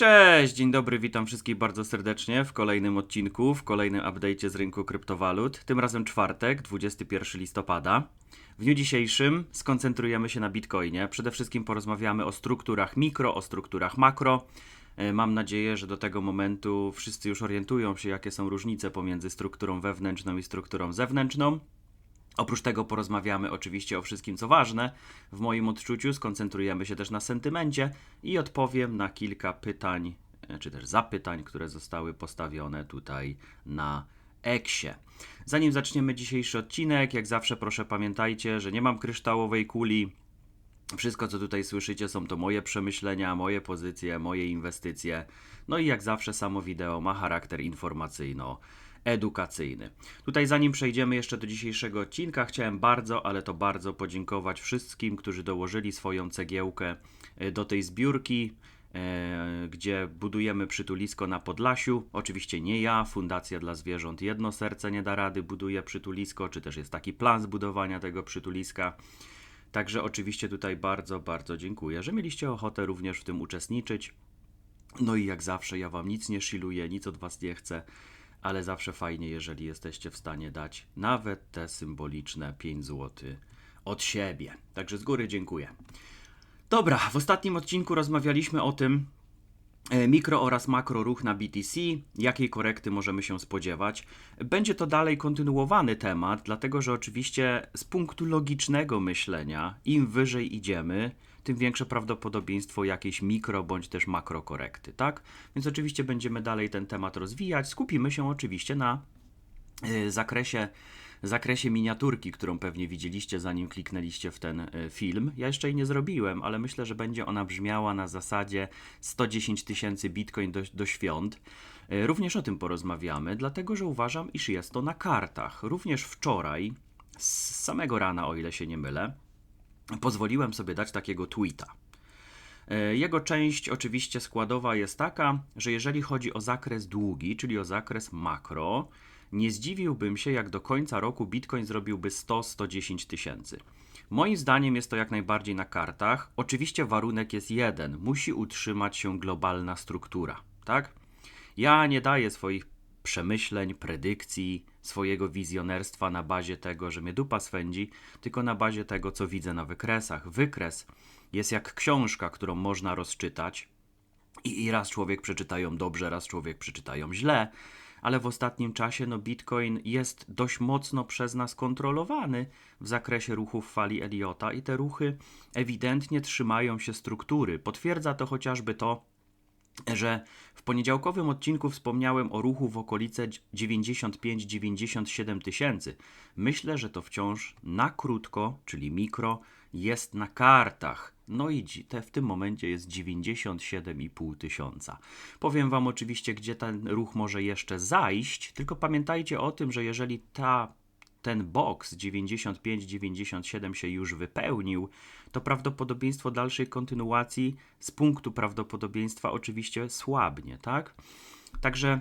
Cześć, dzień dobry, witam wszystkich bardzo serdecznie w kolejnym odcinku, w kolejnym update'cie z rynku kryptowalut. Tym razem czwartek, 21 listopada. W dniu dzisiejszym skoncentrujemy się na Bitcoinie. Przede wszystkim porozmawiamy o strukturach mikro, o strukturach makro. E, Mam nadzieję, że do tego momentu wszyscy już orientują się, jakie są różnice pomiędzy strukturą wewnętrzną i strukturą zewnętrzną. Oprócz tego porozmawiamy oczywiście o wszystkim, co ważne. W moim odczuciu skoncentrujemy się też na sentymencie i odpowiem na kilka pytań, e, czy też zapytań, które zostały postawione tutaj na Eksie. Zanim zaczniemy dzisiejszy odcinek, jak zawsze proszę pamiętajcie, że nie mam kryształowej kuli. Wszystko, co tutaj słyszycie, są to moje przemyślenia, moje pozycje, moje inwestycje. No i jak zawsze, samo wideo ma charakter informacyjno-edukacyjny. Tutaj, zanim przejdziemy jeszcze do dzisiejszego odcinka, chciałem bardzo, ale to bardzo podziękować wszystkim, którzy dołożyli swoją cegiełkę e, do tej zbiórki. e, Gdzie budujemy przytulisko na Podlasiu. Oczywiście nie ja, Fundacja dla Zwierząt Jedno Serce nie da rady, buduje przytulisko, czy też jest taki plan zbudowania tego przytuliska. Także oczywiście tutaj bardzo, bardzo dziękuję, że mieliście ochotę również w tym uczestniczyć. No i jak zawsze ja wam nic nie sziluję, nic od was nie chcę, ale zawsze fajnie, jeżeli jesteście w stanie dać nawet te symboliczne 5 zł od siebie. Także z góry dziękuję. Dobra, w ostatnim odcinku rozmawialiśmy o tym, e, mikro oraz makro ruch na BTC, jakiej korekty możemy się spodziewać. Będzie to dalej kontynuowany temat, dlatego że oczywiście z punktu logicznego myślenia, im wyżej idziemy, tym większe prawdopodobieństwo jakiejś mikro bądź też makro korekty, tak? Więc oczywiście będziemy dalej ten temat rozwijać. Skupimy się oczywiście na y, zakresie, zakresie miniaturki, którą pewnie widzieliście zanim kliknęliście w ten y, film. Ja jeszcze jej nie zrobiłem, ale myślę, że będzie ona brzmiała na zasadzie 110 tysięcy bitcoin do, do świąt. Y, Również o tym porozmawiamy, dlatego że uważam, iż jest to na kartach. Również wczoraj, z samego rana, o ile się nie mylę, pozwoliłem sobie dać takiego tweeta. E, Jego część oczywiście składowa jest taka, że jeżeli chodzi o zakres długi, czyli o zakres makro, nie zdziwiłbym się, jak do końca roku Bitcoin zrobiłby 100-110 tysięcy. Moim zdaniem jest to jak najbardziej na kartach. Oczywiście warunek jest jeden: musi utrzymać się globalna struktura, tak? Ja nie daję swoich przemyśleń, predykcji, swojego wizjonerstwa na bazie tego, że mnie dupa swędzi, tylko na bazie tego, co widzę na wykresach. Wykres jest jak książka, którą można rozczytać i, i raz człowiek przeczyta ją dobrze, raz człowiek przeczyta ją źle, ale w ostatnim czasie no, Bitcoin jest dość mocno przez nas kontrolowany w zakresie ruchów fali Eliota i te ruchy ewidentnie trzymają się struktury. Potwierdza to chociażby to, że w poniedziałkowym odcinku wspomniałem o ruchu w okolice 95-97 tysięcy. Myślę, że to wciąż na krótko, czyli mikro, jest na kartach. No i te w tym momencie jest 97,5 tysiąca. Powiem Wam oczywiście, gdzie ten ruch może jeszcze zajść, tylko pamiętajcie o tym, że jeżeli ta ten boks 95-97 się już wypełnił, to prawdopodobieństwo dalszej kontynuacji z punktu prawdopodobieństwa oczywiście słabnie, tak? Także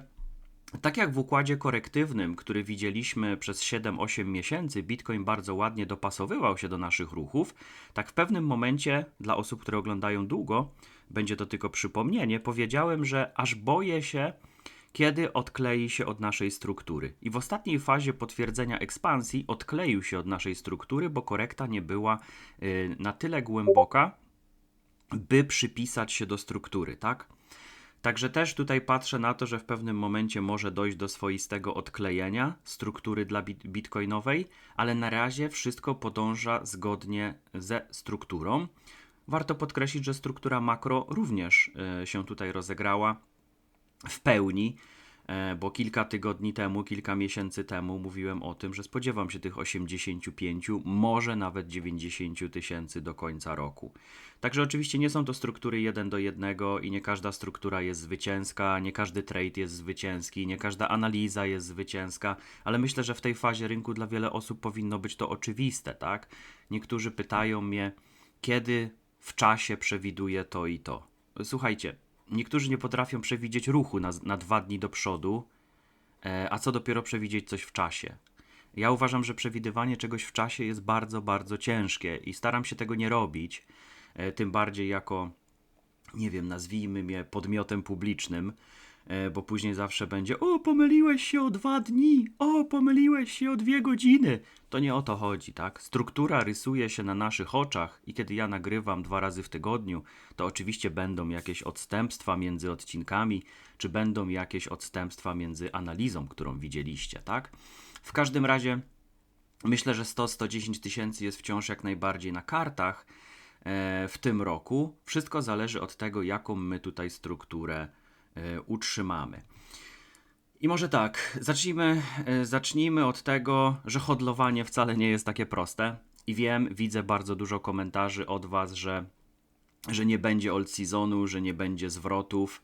tak jak w układzie korektywnym, który widzieliśmy przez 7-8 miesięcy, Bitcoin bardzo ładnie dopasowywał się do naszych ruchów, tak w pewnym momencie dla osób, które oglądają długo, będzie to tylko przypomnienie, powiedziałem, że aż boję się, kiedy odklei się od naszej struktury. I w ostatniej fazie potwierdzenia ekspansji odkleił się od naszej struktury, bo korekta nie była y, na tyle głęboka, by przypisać się do struktury, tak? Także też tutaj patrzę na to, że w pewnym momencie może dojść do swoistego odklejenia struktury dla bit bitcoinowej, ale na razie wszystko podąża zgodnie ze strukturą. Warto podkreślić, że struktura makro również y, się tutaj rozegrała w pełni, e, bo kilka tygodni temu, kilka miesięcy temu mówiłem o tym, że spodziewam się tych 85, może nawet 90 tysięcy do końca roku. Także oczywiście nie są to struktury jeden do jednego i nie każda struktura jest zwycięska, nie każdy trade jest zwycięski, nie każda analiza jest zwycięska, ale myślę, że w tej fazie rynku dla wiele osób powinno być to oczywiste, tak? Niektórzy pytają mnie, kiedy w czasie przewiduję to i to. Słuchajcie, niektórzy nie potrafią przewidzieć ruchu na, na dwa dni do przodu, e, a co dopiero przewidzieć coś w czasie. Ja uważam, że przewidywanie czegoś w czasie jest bardzo, bardzo ciężkie i staram się tego nie robić, e, tym bardziej jako nie wiem, nazwijmy mnie podmiotem publicznym, bo później zawsze będzie: O, pomyliłeś się o dwa dni, o, pomyliłeś się o dwie godziny. To nie o to chodzi, tak? Struktura rysuje się na naszych oczach, i kiedy ja nagrywam dwa razy w tygodniu, to oczywiście będą jakieś odstępstwa między odcinkami, czy będą jakieś odstępstwa między analizą, którą widzieliście, tak? W każdym razie myślę, że 100-110 tysięcy jest wciąż jak najbardziej na kartach e, w tym roku. Wszystko zależy od tego, jaką my tutaj strukturę e, utrzymamy. I może tak, zacznijmy, e, zacznijmy od tego, że hodlowanie wcale nie jest takie proste. I wiem, widzę bardzo dużo komentarzy od Was, że, że nie będzie old seasonu, że nie będzie zwrotów,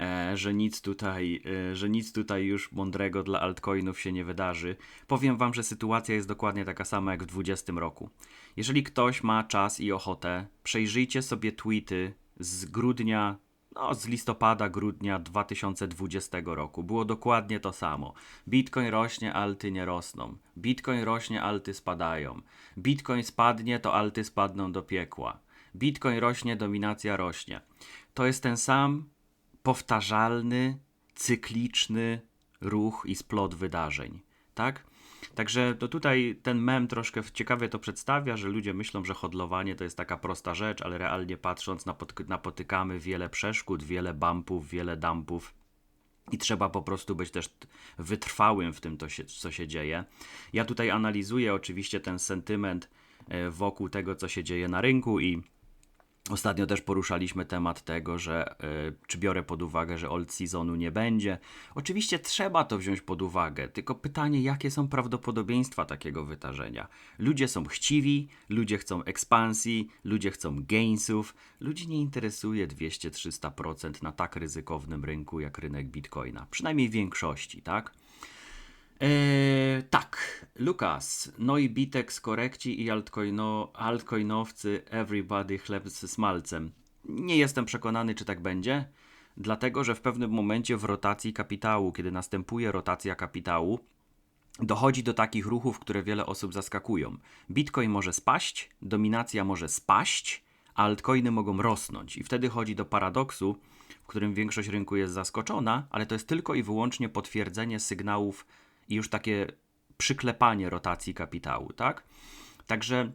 e, że, nic tutaj, e, że nic tutaj już mądrego dla altcoinów się nie wydarzy. Powiem Wam, że sytuacja jest dokładnie taka sama jak w 2020 roku. Jeżeli ktoś ma czas i ochotę, przejrzyjcie sobie tweety z grudnia no, z listopada, grudnia 2020 roku. Było dokładnie to samo. Bitcoin rośnie, alty nie rosną. Bitcoin rośnie, alty spadają. Bitcoin spadnie, to alty spadną do piekła. Bitcoin rośnie, dominacja rośnie. To jest ten sam powtarzalny, cykliczny ruch i splot wydarzeń. Tak? Także to tutaj ten mem troszkę ciekawie to przedstawia, że ludzie myślą, że hodlowanie to jest taka prosta rzecz, ale realnie patrząc napotykamy wiele przeszkód, wiele bumpów, wiele dumpów. I trzeba po prostu być też wytrwałym w tym, co się dzieje. Ja tutaj analizuję oczywiście ten sentyment e, wokół tego, co się dzieje na rynku i Ostatnio też poruszaliśmy temat tego, że y, czy biorę pod uwagę, że old seasonu nie będzie. Oczywiście trzeba to wziąć pod uwagę, tylko pytanie, jakie są prawdopodobieństwa takiego wydarzenia. Ludzie są chciwi, ludzie chcą ekspansji, ludzie chcą gainsów. Ludzi nie interesuje 200-300% na tak ryzykownym rynku jak rynek bitcoina. Przynajmniej w większości, tak? Eee, tak, Lukas, no i Bitek z korekci i altcoino, altcoinowcy everybody chleb z smalcem. Nie jestem przekonany, czy tak będzie, dlatego że w pewnym momencie w rotacji kapitału, kiedy następuje rotacja kapitału, dochodzi do takich ruchów, które wiele osób zaskakują. Bitcoin może spaść, dominacja może spaść, a altcoiny mogą rosnąć. I wtedy chodzi do paradoksu, w którym większość rynku jest zaskoczona, ale to jest tylko i wyłącznie potwierdzenie sygnałów i już takie przyklepanie rotacji kapitału, tak? Także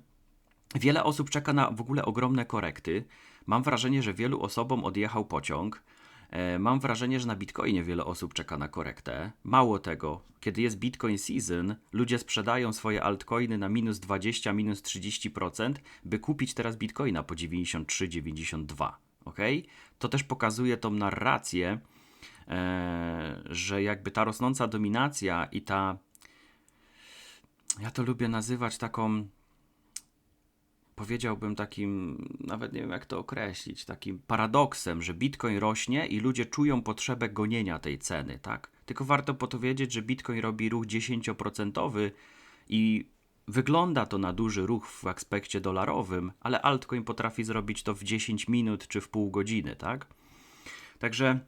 wiele osób czeka na w ogóle ogromne korekty. Mam wrażenie, że wielu osobom odjechał pociąg. E, mam wrażenie, że na Bitcoinie wiele osób czeka na korektę. Mało tego, kiedy jest Bitcoin season, ludzie sprzedają swoje altcoiny na minus 20, minus 30%, by kupić teraz Bitcoina po 93-92. Ok? To też pokazuje tą narrację, E, że jakby ta rosnąca dominacja i ta. Ja to lubię nazywać taką. Powiedziałbym takim, nawet nie wiem jak to określić, takim paradoksem, że Bitcoin rośnie i ludzie czują potrzebę gonienia tej ceny, tak? Tylko warto powiedzieć, że Bitcoin robi ruch 10% i wygląda to na duży ruch w aspekcie dolarowym, ale altcoin potrafi zrobić to w 10 minut czy w pół godziny, tak? Także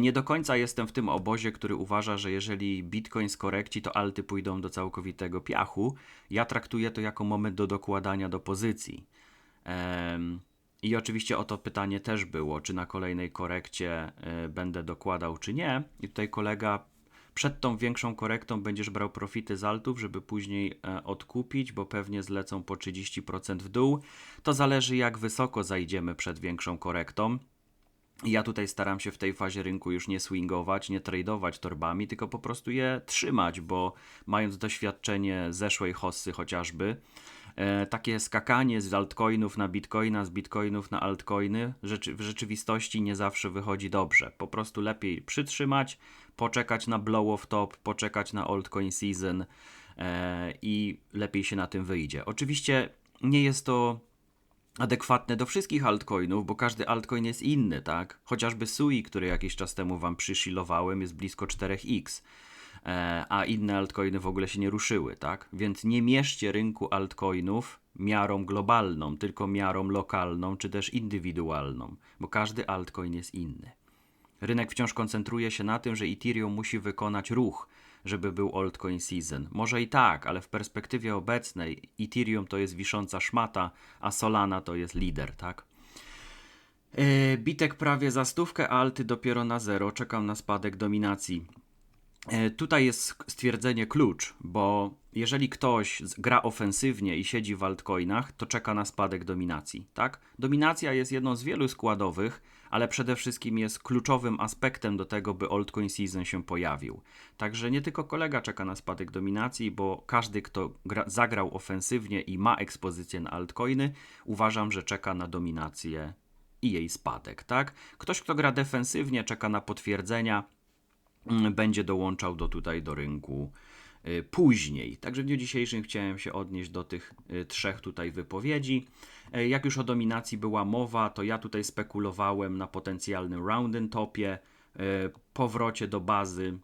nie do końca jestem w tym obozie, który uważa, że jeżeli Bitcoin skorekci, to alty pójdą do całkowitego piachu. Ja traktuję to jako moment do dokładania do pozycji. I oczywiście o to pytanie też było, czy na kolejnej korekcie e, będę dokładał, czy nie. I tutaj kolega przed tą większą korektą będziesz brał profity z altów, żeby później e, odkupić, bo pewnie zlecą po 30% w dół. To zależy, jak wysoko zajdziemy przed większą korektą. Ja tutaj staram się w tej fazie rynku już nie swingować, nie tradować torbami, tylko po prostu je trzymać, bo mając doświadczenie zeszłej hossy chociażby, e, takie skakanie z altcoinów na bitcoina, z bitcoinów na altcoiny rzeczy, w rzeczywistości nie zawsze wychodzi dobrze. Po prostu lepiej przytrzymać, poczekać na blow of top, poczekać na altcoin season e, i lepiej się na tym wyjdzie. Oczywiście nie jest to adekwatne do wszystkich altcoinów, bo każdy altcoin jest inny, tak? Chociażby SUI, który jakiś czas temu wam przyszilowałem, jest blisko 4x, e, a inne altcoiny w ogóle się nie ruszyły, tak? Więc nie mieszcie rynku altcoinów miarą globalną, tylko miarą lokalną czy też indywidualną, bo każdy altcoin jest inny. Rynek wciąż koncentruje się na tym, że Ethereum musi wykonać ruch, żeby był altcoin season. Może i tak, ale w perspektywie obecnej Ethereum to jest wisząca szmata, a Solana to jest lider, tak? E, Bitek prawie za stówkę, alty dopiero na zero. Czekam na spadek dominacji. E, Tutaj jest stwierdzenie klucz, bo jeżeli ktoś gra ofensywnie i siedzi w altcoinach, to czeka na spadek dominacji, tak? Dominacja jest jedną z wielu składowych, ale przede wszystkim jest kluczowym aspektem do tego, by altcoin season się pojawił. Także nie tylko kolega czeka na spadek dominacji, bo każdy, kto gra, zagrał ofensywnie i ma ekspozycję na altcoiny, uważam, że czeka na dominację i jej spadek, tak? Ktoś, kto gra defensywnie, czeka na potwierdzenia, mm, będzie dołączał do tutaj do rynku później. Także w dniu dzisiejszym chciałem się odnieść do tych y, trzech tutaj wypowiedzi. E, Jak już o dominacji była mowa, to ja tutaj spekulowałem na potencjalnym round and topie, y, powrocie do bazy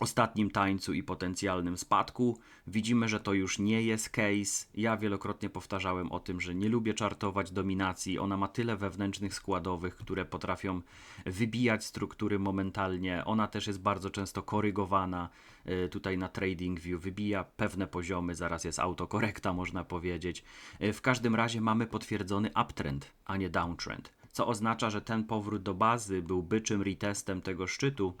ostatnim tańcu i potencjalnym spadku. Widzimy, że to już nie jest case. Ja wielokrotnie powtarzałem o tym, że nie lubię czartować dominacji. Ona ma tyle wewnętrznych składowych, które potrafią wybijać struktury momentalnie. Ona też jest bardzo często korygowana y, tutaj na TradingView, wybija pewne poziomy, zaraz jest autokorekta, można powiedzieć. Y, W każdym razie mamy potwierdzony uptrend, a nie downtrend. Co oznacza, że ten powrót do bazy był byczym retestem tego szczytu,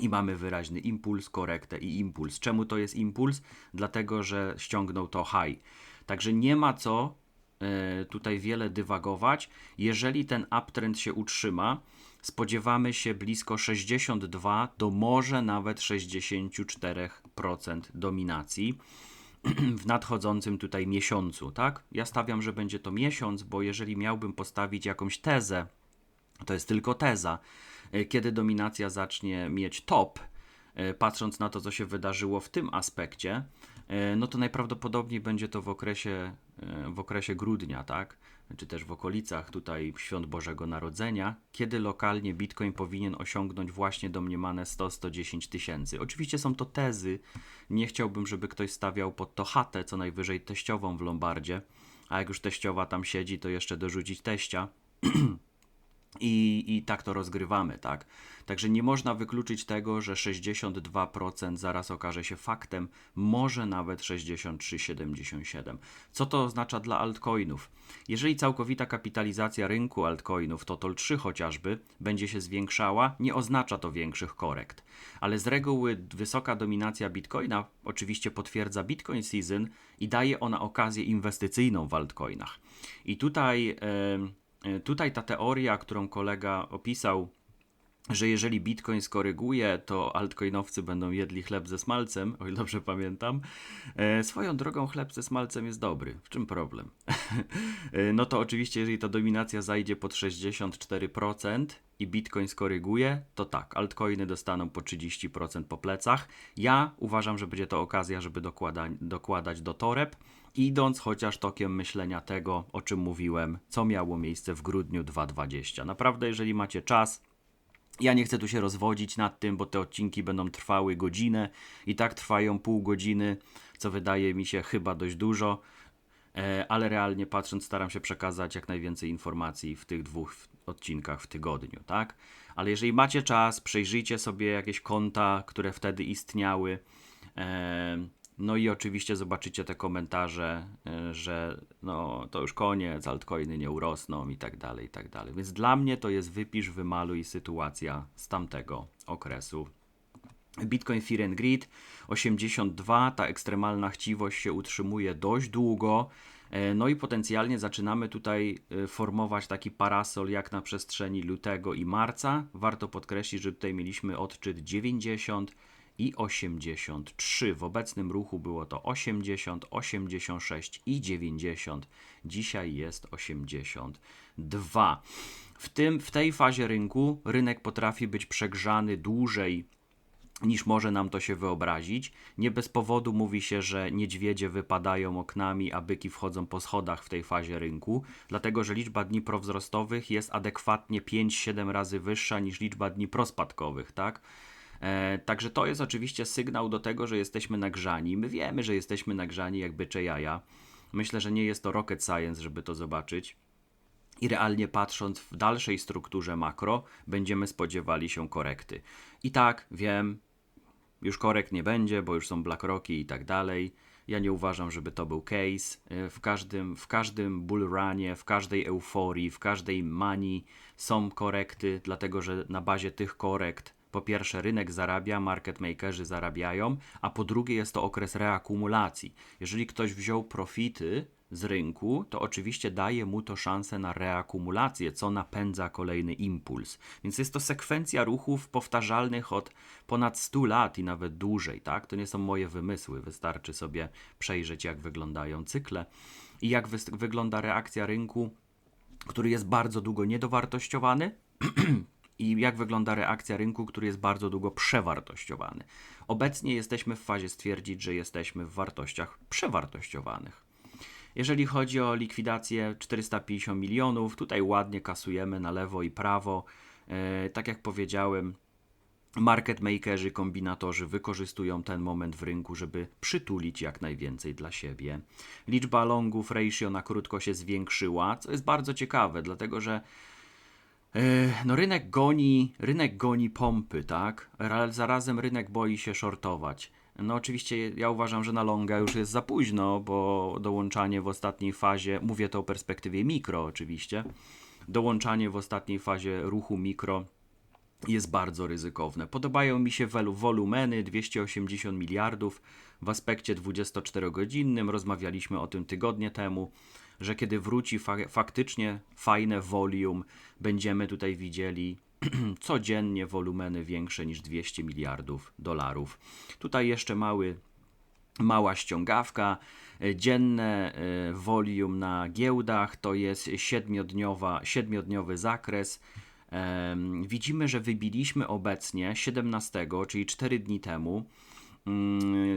i mamy wyraźny impuls, korektę i impuls. Czemu to jest impuls? Dlatego, że ściągnął to high. Także nie ma co e, tutaj wiele dywagować. Jeżeli ten uptrend się utrzyma, spodziewamy się blisko 62 do może nawet 64% dominacji w nadchodzącym tutaj miesiącu, tak? Ja stawiam, że będzie to miesiąc, bo jeżeli miałbym postawić jakąś tezę, to jest tylko teza, kiedy dominacja zacznie mieć top, e, patrząc na to, co się wydarzyło w tym aspekcie, e, no to najprawdopodobniej będzie to w okresie, e, w okresie grudnia, tak? Czy też w okolicach tutaj świąt Bożego Narodzenia, kiedy lokalnie Bitcoin powinien osiągnąć właśnie domniemane 100-110 tysięcy. Oczywiście są to tezy, nie chciałbym, żeby ktoś stawiał pod to chatę, co najwyżej teściową w Lombardzie, a jak już teściowa tam siedzi, to jeszcze dorzucić teścia. I, I tak to rozgrywamy, tak? Także nie można wykluczyć tego, że 62% zaraz okaże się faktem, może nawet 63-77. Co to oznacza dla altcoinów? Jeżeli całkowita kapitalizacja rynku altcoinów, Total 3 chociażby, będzie się zwiększała, nie oznacza to większych korekt. Ale z reguły wysoka dominacja bitcoina oczywiście potwierdza Bitcoin Season i daje ona okazję inwestycyjną w altcoinach. I tutaj. E, Tutaj ta teoria, którą kolega opisał, że jeżeli Bitcoin skoryguje, to altcoinowcy będą jedli chleb ze smalcem, o ile dobrze pamiętam. E, swoją drogą chleb ze smalcem jest dobry. W czym problem? E, no to oczywiście, jeżeli ta dominacja zajdzie pod 64% i Bitcoin skoryguje, to tak, altcoiny dostaną po 30% po plecach. Ja uważam, że będzie to okazja, żeby dokłada, dokładać do toreb, idąc chociaż tokiem myślenia tego, o czym mówiłem, co miało miejsce w grudniu 2020. Naprawdę, jeżeli macie czas, ja nie chcę tu się rozwodzić nad tym, bo te odcinki będą trwały godzinę i tak trwają pół godziny, co wydaje mi się chyba dość dużo, e, ale realnie patrząc staram się przekazać jak najwięcej informacji w tych dwóch odcinkach w tygodniu, tak? Ale jeżeli macie czas, przejrzyjcie sobie jakieś konta, które wtedy istniały. No i oczywiście zobaczycie te komentarze, e, że no to już koniec, altcoiny nie urosną i tak dalej, i tak dalej. Więc dla mnie to jest wypisz, wymaluj sytuacja z tamtego okresu. Bitcoin Fear and Greed 82, ta ekstremalna chciwość się utrzymuje dość długo. E, No i potencjalnie zaczynamy tutaj e, formować taki parasol jak na przestrzeni lutego i marca. Warto podkreślić, że tutaj mieliśmy odczyt 90 i 83. W obecnym ruchu było to 80, 86 i 90. Dzisiaj jest 82. W, tym, w tej fazie rynku rynek potrafi być przegrzany dłużej niż może nam to się wyobrazić. Nie bez powodu mówi się, że niedźwiedzie wypadają oknami, a byki wchodzą po schodach w tej fazie rynku, dlatego że liczba dni prowzrostowych jest adekwatnie 5-7 razy wyższa niż liczba dni prospadkowych, tak? E, także to jest oczywiście sygnał do tego, że jesteśmy nagrzani. My wiemy, że jesteśmy nagrzani jak bycze jaja. Myślę, że nie jest to rocket science, żeby to zobaczyć. I realnie patrząc w dalszej strukturze makro, będziemy spodziewali się korekty. I tak, wiem, już korekt nie będzie, bo już są BlackRocki i tak dalej. Ja nie uważam, żeby to był case. E, w każdym, w każdym bull runie, w każdej euforii, w każdej manii są korekty, dlatego że na bazie tych korekt po pierwsze rynek zarabia, market makerzy zarabiają, a po drugie jest to okres reakumulacji. Jeżeli ktoś wziął profity z rynku, to oczywiście daje mu to szansę na reakumulację, co napędza kolejny impuls. Więc jest to sekwencja ruchów powtarzalnych od ponad 100 lat i nawet dłużej, tak? To nie są moje wymysły, wystarczy sobie przejrzeć, jak wyglądają cykle i jak wy wygląda reakcja rynku, który jest bardzo długo niedowartościowany. I jak wygląda reakcja rynku, który jest bardzo długo przewartościowany. Obecnie jesteśmy w fazie stwierdzić, że jesteśmy w wartościach przewartościowanych. Jeżeli chodzi o likwidację 450 milionów, tutaj ładnie kasujemy na lewo i prawo. E, tak jak powiedziałem, market makerzy, kombinatorzy wykorzystują ten moment w rynku, żeby przytulić jak najwięcej dla siebie. Liczba longów ratio na krótko się zwiększyła, co jest bardzo ciekawe, dlatego że no rynek goni, rynek goni pompy, tak? Zarazem rynek boi się shortować. No oczywiście ja uważam, że na longa już jest za późno, bo dołączanie w ostatniej fazie, mówię to o perspektywie mikro oczywiście, dołączanie w ostatniej fazie ruchu mikro jest bardzo ryzykowne. Podobają mi się wolumeny 280 miliardów w aspekcie 24-godzinnym. Rozmawialiśmy o tym tygodnie temu, że kiedy wróci fa faktycznie fajne volume, będziemy tutaj widzieli codziennie wolumeny większe niż 200 miliardów dolarów. Tutaj jeszcze mały, mała ściągawka. Dzienne e, volume na giełdach to jest siedmiodniowa, siedmiodniowy zakres. Widzimy, że wybiliśmy obecnie 17, czyli 4 dni temu,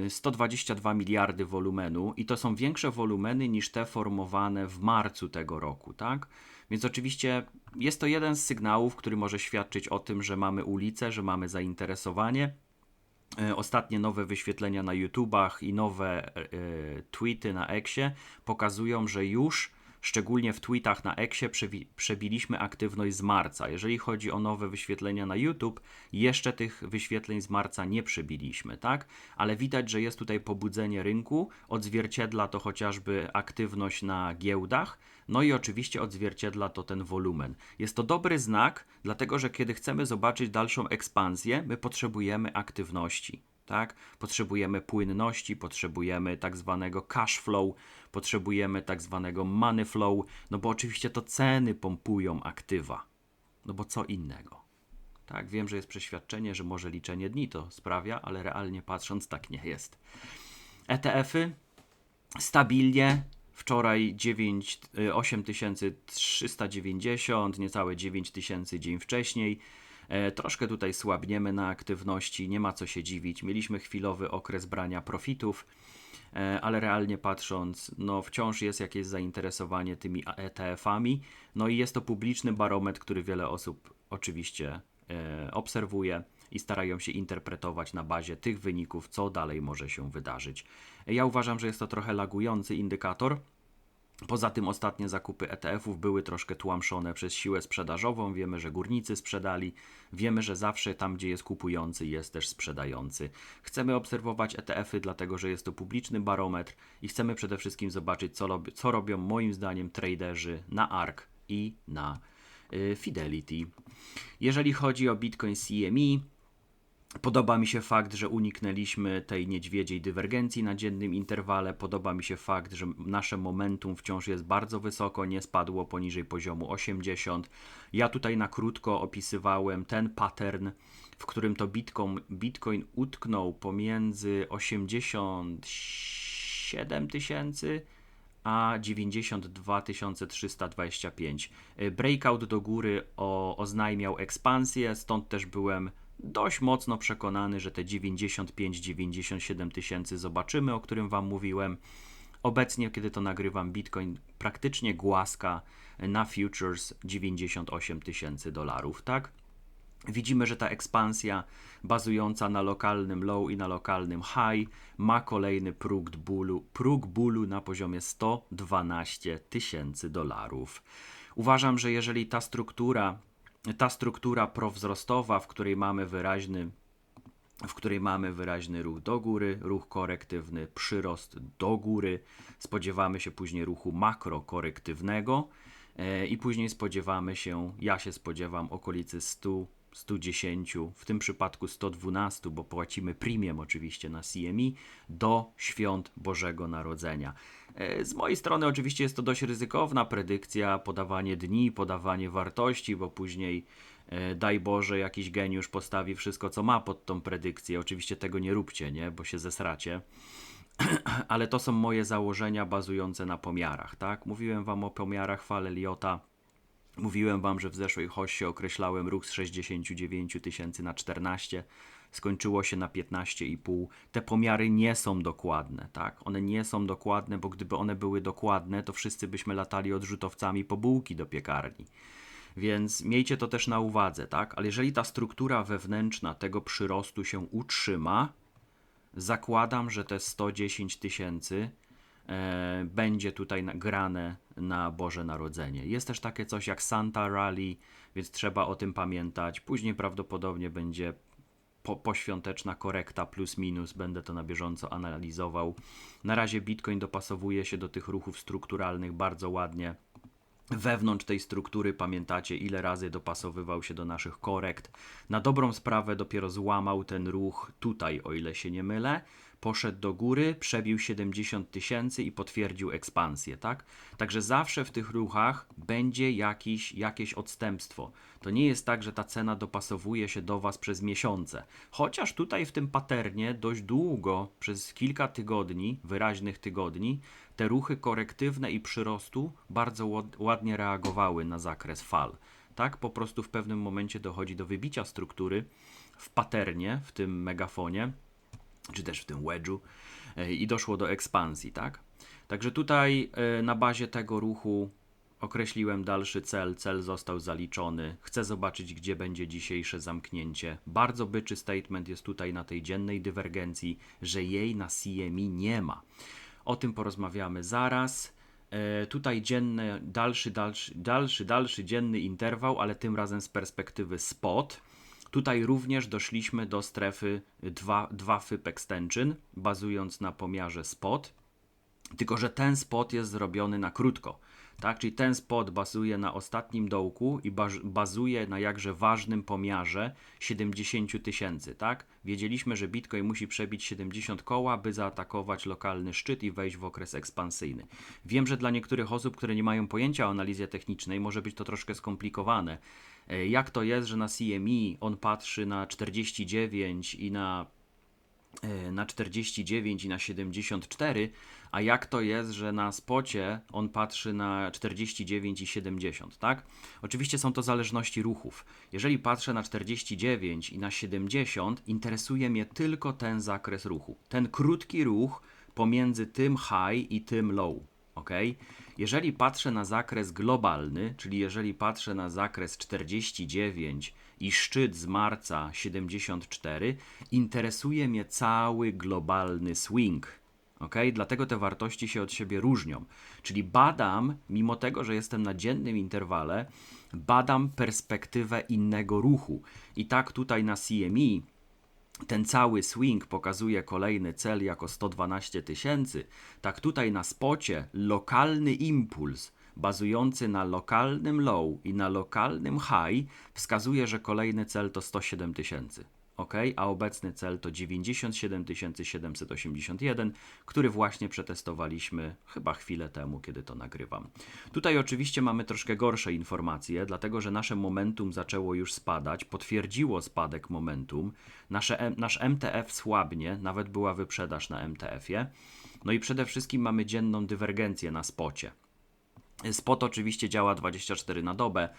122 mm, miliardy wolumenu i to są większe wolumeny niż te formowane w marcu tego roku, tak? Więc oczywiście jest to jeden z sygnałów, który może świadczyć o tym, że mamy ulicę, że mamy zainteresowanie. E, ostatnie nowe wyświetlenia na YouTubach i nowe e, tweety na Exie pokazują, że już Szczególnie w tweetach na Exie przebiliśmy aktywność z marca. Jeżeli chodzi o nowe wyświetlenia na YouTube, jeszcze tych wyświetleń z marca nie przebiliśmy, tak? Ale widać, że jest tutaj pobudzenie rynku, odzwierciedla to chociażby aktywność na giełdach, no i oczywiście odzwierciedla to ten wolumen. Jest to dobry znak, dlatego że kiedy chcemy zobaczyć dalszą ekspansję, my potrzebujemy aktywności tak? Potrzebujemy płynności, potrzebujemy tak zwanego cash flow, potrzebujemy tak zwanego money flow, no bo oczywiście to ceny pompują aktywa. No bo co innego? Tak, wiem, że jest przeświadczenie, że może liczenie dni to sprawia, ale realnie patrząc tak nie jest. ETF-y stabilnie Wczoraj 9, 8390, niecałe 9000 dzień wcześniej. E, troszkę tutaj słabniemy na aktywności, nie ma co się dziwić. Mieliśmy chwilowy okres brania profitów, e, ale realnie patrząc, no wciąż jest jakieś zainteresowanie tymi ETF-ami. No i jest to publiczny barometr, który wiele osób oczywiście e, obserwuje i starają się interpretować na bazie tych wyników, co dalej może się wydarzyć. Ja uważam, że jest to trochę lagujący indykator Poza tym ostatnie zakupy ETF-ów były troszkę tłamszone przez siłę sprzedażową. Wiemy, że górnicy sprzedali, wiemy, że zawsze tam, gdzie jest kupujący, jest też sprzedający. Chcemy obserwować ETF-y, dlatego że jest to publiczny barometr i chcemy przede wszystkim zobaczyć, co, co robią moim zdaniem traderzy na ARK i na y, Fidelity. Jeżeli chodzi o Bitcoin CME, Podoba mi się fakt, że uniknęliśmy tej niedźwiedziej dywergencji na dziennym interwale. Podoba mi się fakt, że nasze momentum wciąż jest bardzo wysoko, nie spadło poniżej poziomu 80. Ja tutaj na krótko opisywałem ten pattern, w którym to Bitcoin, Bitcoin utknął pomiędzy 87 tysięcy a 92 325. Breakout do góry o, oznajmiał ekspansję, stąd też byłem dość mocno przekonany, że te 95-97 tysięcy zobaczymy, o którym Wam mówiłem. Obecnie, kiedy to nagrywam, Bitcoin praktycznie głaska na futures 98 tysięcy dolarów, tak? Widzimy, że ta ekspansja bazująca na lokalnym low i na lokalnym high ma kolejny próg bólu, próg bólu na poziomie 112 tysięcy dolarów. Uważam, że jeżeli ta struktura ta struktura prowzrostowa, w której mamy wyraźny w której mamy wyraźny ruch do góry, ruch korektywny, przyrost do góry. Spodziewamy się później ruchu makrokorektywnego e, i później spodziewamy się, ja się spodziewam okolicy 100, 110, w tym przypadku 112, bo płacimy premium oczywiście na CME do świąt Bożego Narodzenia. E, Z mojej strony oczywiście jest to dość ryzykowna predykcja, podawanie dni, podawanie wartości, bo później e, daj Boże jakiś geniusz postawi wszystko co ma pod tą predykcję. Oczywiście tego nie róbcie, nie, bo się zesracie. Ale to są moje założenia bazujące na pomiarach, tak? Mówiłem wam o pomiarach fal Eliota. Mówiłem wam, że w zeszłej hoście określałem ruch z 69 tysięcy na 14. Skończyło się na 15,5. Te pomiary nie są dokładne, tak? One nie są dokładne, bo gdyby one były dokładne, to wszyscy byśmy latali odrzutowcami po bułki do piekarni. Więc miejcie to też na uwadze, tak? Ale jeżeli ta struktura wewnętrzna tego przyrostu się utrzyma, zakładam, że te 110 tysięcy będzie tutaj grane na Boże Narodzenie. Jest też takie coś jak Santa Rally, więc trzeba o tym pamiętać. Później prawdopodobnie będzie po, poświąteczna korekta plus minus, będę to na bieżąco analizował. Na razie Bitcoin dopasowuje się do tych ruchów strukturalnych bardzo ładnie. Wewnątrz tej struktury pamiętacie, ile razy dopasowywał się do naszych korekt. Na dobrą sprawę dopiero złamał ten ruch tutaj, o ile się nie mylę. Poszedł do góry, przebił 70 tysięcy i potwierdził ekspansję, tak? Także zawsze w tych ruchach będzie jakiś, jakieś odstępstwo. To nie jest tak, że ta cena dopasowuje się do Was przez miesiące. Chociaż tutaj w tym paternie dość długo, przez kilka tygodni, wyraźnych tygodni, te ruchy korektywne i przyrostu bardzo ład- ładnie reagowały na zakres fal. Tak, po prostu w pewnym momencie dochodzi do wybicia struktury w paternie, w tym megafonie, czy też w tym wedge'u e, i doszło do ekspansji, tak? Także tutaj e, na bazie tego ruchu określiłem dalszy cel, cel został zaliczony. Chcę zobaczyć, gdzie będzie dzisiejsze zamknięcie. Bardzo byczy statement jest tutaj na tej dziennej dywergencji, że jej na CME nie ma. O tym porozmawiamy zaraz. E, tutaj dzienny, dalszy, dalszy, dalszy, dalszy dzienny interwał, ale tym razem z perspektywy spot. Tutaj również doszliśmy do strefy 2, 2 FIP extension, bazując na pomiarze spot. Tylko, że ten spot jest zrobiony na krótko. Tak? Czyli ten spot bazuje na ostatnim dołku i bazuje na jakże ważnym pomiarze 70 tysięcy. Tak? Wiedzieliśmy, że Bitcoin musi przebić 70 koła, by zaatakować lokalny szczyt i wejść w okres ekspansyjny. Wiem, że dla niektórych osób, które nie mają pojęcia o analizie technicznej, może być to troszkę skomplikowane. E, Jak to jest, że na CME on patrzy na 49 i na e, na 49 i na 74, a jak to jest, że na spocie on patrzy na 49 i 70, tak? Oczywiście są to zależności ruchów. Jeżeli patrzę na 49 i na 70, interesuje mnie tylko ten zakres ruchu. Ten krótki ruch pomiędzy tym high i tym low, ok? Jeżeli patrzę na zakres globalny, czyli jeżeli patrzę na zakres 49 i szczyt z marca 74, interesuje mnie cały globalny swing. Ok? Dlatego te wartości się od siebie różnią. Czyli badam, mimo tego, że jestem na dziennym interwale, badam perspektywę innego ruchu. I tak tutaj na CME ten cały swing pokazuje kolejny cel jako 112 tysięcy, tak tutaj na spocie lokalny impuls bazujący na lokalnym low i na lokalnym high wskazuje, że kolejny cel to 107 tysięcy. Ok, a obecny cel to 97 781, który właśnie przetestowaliśmy chyba chwilę temu, kiedy to nagrywam. Tutaj oczywiście mamy troszkę gorsze informacje, dlatego że nasze momentum zaczęło już spadać, potwierdziło spadek momentum, nasze, nasz MTF słabnie, nawet była wyprzedaż na MTF-ie. No i przede wszystkim mamy dzienną dywergencję na spocie. Spot oczywiście działa 24 na dobę.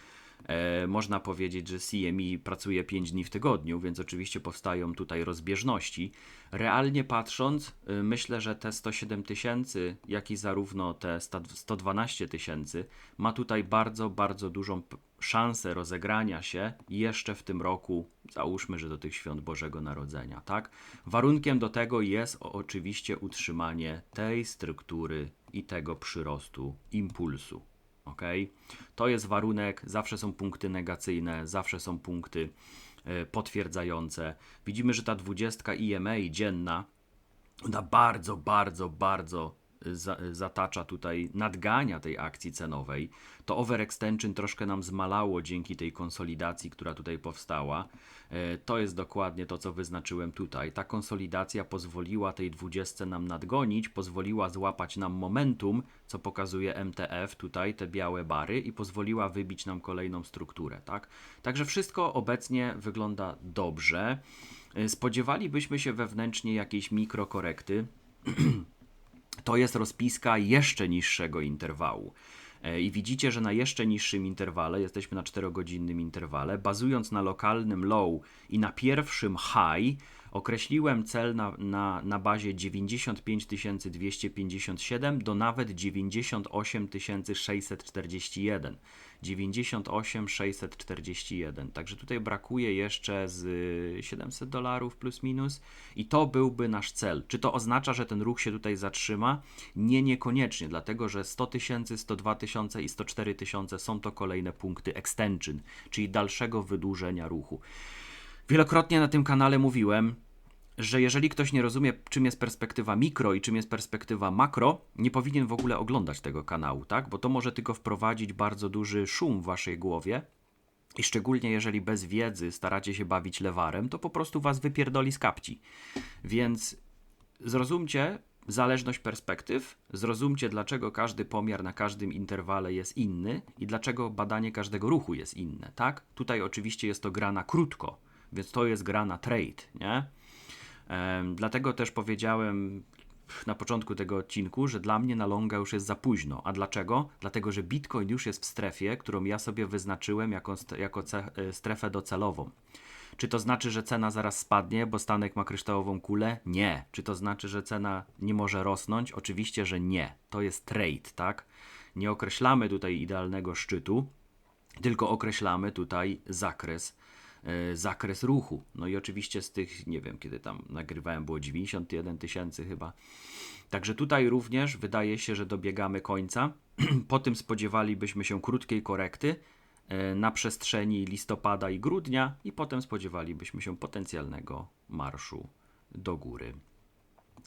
E, można powiedzieć, że CME pracuje 5 dni w tygodniu, więc oczywiście powstają tutaj rozbieżności. Realnie patrząc, y, myślę, że te 107 tysięcy, jak i zarówno te 100 112 tysięcy, ma tutaj bardzo, bardzo dużą szansę rozegrania się jeszcze w tym roku, załóżmy, że do tych świąt Bożego Narodzenia, tak? Warunkiem do tego jest oczywiście utrzymanie tej struktury i tego przyrostu impulsu. Ok? To jest warunek, zawsze są punkty negacyjne, zawsze są punkty e, potwierdzające. Widzimy, że ta 20 EMA dzienna, ona bardzo, bardzo, bardzo zatacza tutaj, nadgania tej akcji cenowej. To overextension troszkę nam zmalało dzięki tej konsolidacji, która tutaj powstała. E, To jest dokładnie to, co wyznaczyłem tutaj. Ta konsolidacja pozwoliła tej 20 nam nadgonić, pozwoliła złapać nam momentum, co pokazuje MTF, tutaj te białe bary, i pozwoliła wybić nam kolejną strukturę. Tak? Także wszystko obecnie wygląda dobrze. E, Spodziewalibyśmy się wewnętrznie jakiejś mikrokorekty to jest rozpiska jeszcze niższego interwału. E, I widzicie, że na jeszcze niższym interwale, jesteśmy na 4-godzinnym interwale, bazując na lokalnym low i na pierwszym high, określiłem cel na, na, na bazie 95 257 do nawet 98 641. 98 641. Także tutaj brakuje jeszcze z 700 dolarów plus minus i to byłby nasz cel. Czy to oznacza, że ten ruch się tutaj zatrzyma? Nie, niekoniecznie, dlatego że 100 tysięcy, 102 tysiące i 104 tysiące są to kolejne punkty extension, czyli dalszego wydłużenia ruchu. Wielokrotnie na tym kanale mówiłem, że jeżeli ktoś nie rozumie, czym jest perspektywa mikro i czym jest perspektywa makro, nie powinien w ogóle oglądać tego kanału, tak? Bo to może tylko wprowadzić bardzo duży szum w waszej głowie. I szczególnie jeżeli bez wiedzy staracie się bawić lewarem, to po prostu was wypierdoli z kapci. Więc zrozumcie zależność perspektyw, zrozumcie dlaczego każdy pomiar na każdym interwale jest inny i dlaczego badanie każdego ruchu jest inne, tak? Tutaj oczywiście jest to gra na krótko, więc to jest gra na trade, nie? Dlatego też powiedziałem na początku tego odcinku, że dla mnie na longa już jest za późno. A dlaczego? Dlatego, że Bitcoin już jest w strefie, którą ja sobie wyznaczyłem jako, jako e, strefę docelową. Czy to znaczy, że cena zaraz spadnie, bo Stanek ma kryształową kulę? Nie. Czy to znaczy, że cena nie może rosnąć? Oczywiście, że nie. To jest trade, tak? Nie określamy tutaj idealnego szczytu, tylko określamy tutaj zakres, zakres ruchu. No i oczywiście z tych, nie wiem, kiedy tam nagrywałem, było 91 tysięcy chyba. Także tutaj również wydaje się, że dobiegamy końca. po tym spodziewalibyśmy się krótkiej korekty e, na przestrzeni listopada i grudnia i potem spodziewalibyśmy się potencjalnego marszu do góry.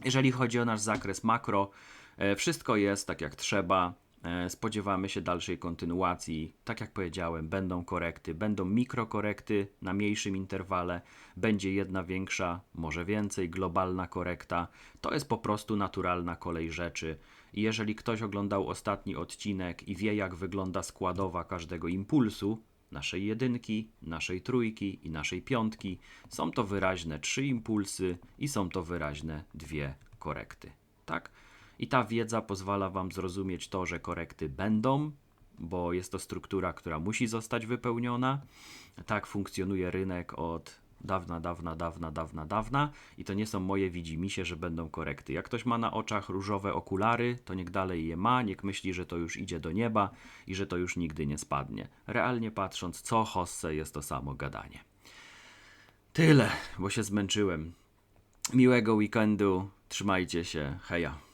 Jeżeli chodzi o nasz zakres makro, e, wszystko jest tak jak trzeba. E, Spodziewamy się dalszej kontynuacji. Tak jak powiedziałem, będą korekty, będą mikrokorekty na mniejszym interwale, będzie jedna większa, może więcej, globalna korekta. To jest po prostu naturalna kolej rzeczy. I jeżeli ktoś oglądał ostatni odcinek i wie, jak wygląda składowa każdego impulsu, naszej jedynki, naszej trójki i naszej piątki, są to wyraźne trzy impulsy i są to wyraźne dwie korekty. Tak? I ta wiedza pozwala Wam zrozumieć to, że korekty będą, bo jest to struktura, która musi zostać wypełniona. Tak funkcjonuje rynek od dawna, dawna, dawna, dawna, dawna i to nie są moje widzimisię, że będą korekty. Jak ktoś ma na oczach różowe okulary, to niech dalej je ma, niech myśli, że to już idzie do nieba i że to już nigdy nie spadnie. Realnie patrząc, co hosse jest to samo gadanie. Tyle, bo się zmęczyłem. Miłego weekendu, trzymajcie się, heja.